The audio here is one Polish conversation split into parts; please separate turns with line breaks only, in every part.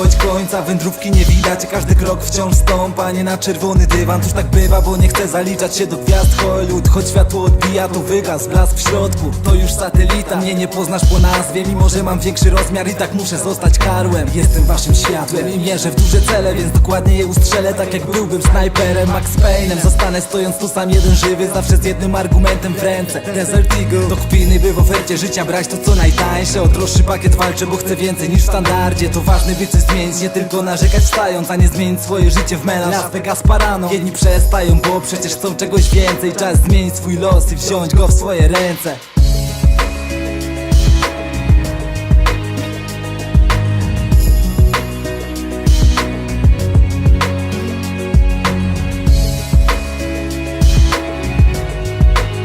choć końca wędrówki nie widać Każdy krok wciąż stąpa, nie na czerwony dywan Cóż tak bywa, bo nie chcę zaliczać się do gwiazd. Hollywood Choć światło odbija, to wygas, blask w środku To już satelita, mnie nie poznasz po nazwie Mimo, że mam większy rozmiar i tak muszę zostać karłem. Jestem waszym światłem i mierzę w duże cele Więc dokładnie je ustrzelę, tak jak byłbym snajperem. Max Payne'em Zostanę stojąc tu sam jeden żywy Zawsze z jednym argumentem w ręce. Desert Eagle To kpiny, by w ofercie życia brać to co najtańsze. O droższy pakiet walczę, bo chcę więcej niż w standardzie. To ważne by coś zmienić, nie tylko narzekać wstając A nie zmienić swoje życie w melanż. Las Vegas parano Jedni przestają, bo przecież chcą czegoś więcej. Czas zmienić swój los i wziąć go w swoje ręce.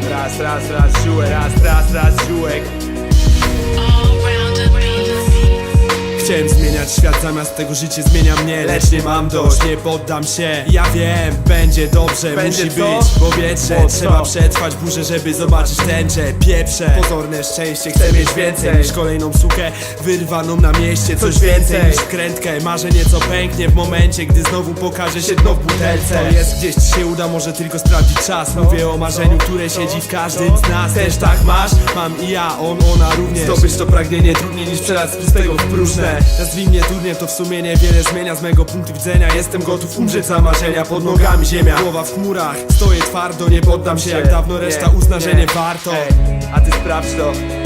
Raz, raz, raz, ziółek, raz, raz, raz, ziółek Chciałem zmieniać świat, zamiast tego życie zmienia mnie Lecz nie mam dość, nie poddam się. Ja wiem, będzie dobrze,
Będzie
musi
co?
być Bo wietrze,
O, co?
trzeba przetrwać burzę, żeby zobaczyć tęczę. Pieprze, pozorne szczęście, chcę mieć więcej Niż kolejną sukę, wyrwaną na mieście. Coś więcej niż krętkę, marzenie co pęknie W momencie, gdy znowu pokaże się dno w butelce. To jest gdzieś ci się uda, może tylko sprawdzić czas. Mówię o marzeniu, które siedzi w każdym z nas. Też tak masz, mam i ja, on, ona również. Zdobyć to pragnienie trudniej niż przelać z pustego w próżne Nazwij mnie durnie, to w sumie niewiele zmienia. Z mego punktu widzenia Jestem gotów umrzeć za marzenia, pod nogami ziemia Głowa w chmurach, stoję twardo, nie poddam się. Jak dawno reszta uzna, że nie. warto.
A ty sprawdź to